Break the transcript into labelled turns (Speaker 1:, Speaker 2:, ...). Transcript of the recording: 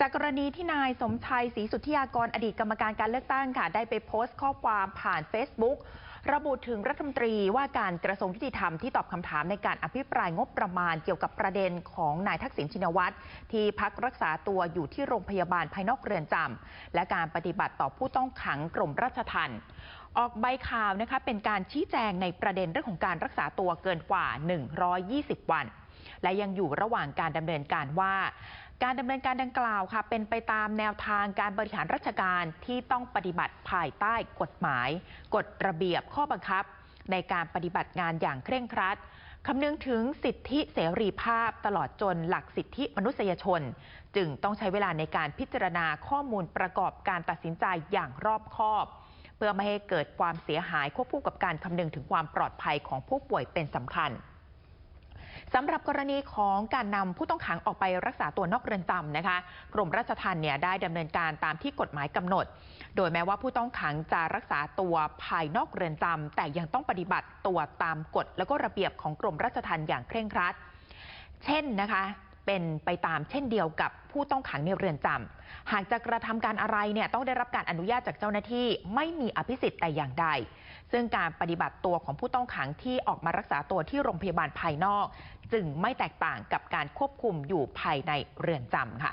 Speaker 1: จากกรณีที่นายสมชัยศรีสุทธิยากรอดีตกรรมการการเลือกตั้งค่ะได้ไปโพสต์ข้อความผ่าน Facebook ระบุถึงรัฐมนตรีว่าการกระทรวงยุติธรรมที่ตอบคำถามในการอภิปรายงบประมาณเกี่ยวกับประเด็นของนายทักษิณชินวัตรที่พักรักษาตัวอยู่ที่โรงพยาบาลภายนอกเรือนจำและการปฏิบัติต่อผู้ต้องขังกรมราชทัณฑ์ออกใบข่าวนะคะเป็นการชี้แจงในประเด็นเรื่องของการรักษาตัวเกินกว่า 120 วัน และยังอยู่ระหว่างการดำเนินการว่า การดำเนินการดังกล่าวค่ะ เป็นไปตามแนวทางการบริหารราชการที่ต้องปฏิบัติภายใต้กฎหมาย กฎระเบียบข้อบังคับ ในการปฏิบัติงานอย่างเคร่งครัดคำนึงถึงสิทธิเสรีภาพตลอดจนหลักสิทธิมนุษยชน จึงต้องใช้เวลาในการพิจารณาข้อมูลประกอบการตัดสินใจอย่างรอบคอบ เพื่อไม่ให้เกิดความเสียหายควบคู่กับการคำนึงถึงความปลอดภัยของผู้ป่วยเป็นสำคัญ สำหรับกรณีของการนำผู้ต้องขังออกไปรักษาตัวนอกเรือนจำนะคะ กรมราชทัณฑ์เนี่ยได้ดำเนินการตามที่กฎหมายกำหนด โดยแม้ว่าผู้ต้องขังจะรักษาตัวภายนอกเรือนจำแต่ยังต้องปฏิบัติตัวตามกฎและก็ระเบียบของกรมราชทัณฑ์อย่างเคร่งครัด เช่นนะคะ เป็นไปตามเช่นเดียวกับผู้ต้องขังในเรือนจำหากจะกระทำการอะไรเนี่ยต้องได้รับการอนุญาตจากเจ้าหน้าที่ไม่มีอภิสิทธิ์แต่อย่างใด ซึ่งการปฏิบัติตัวของผู้ต้องขังที่ออกมารักษาตัวที่โรงพยาบาลภายนอก จึงไม่แตกต่างกับการควบคุมอยู่ภายในเรือนจำค่ะ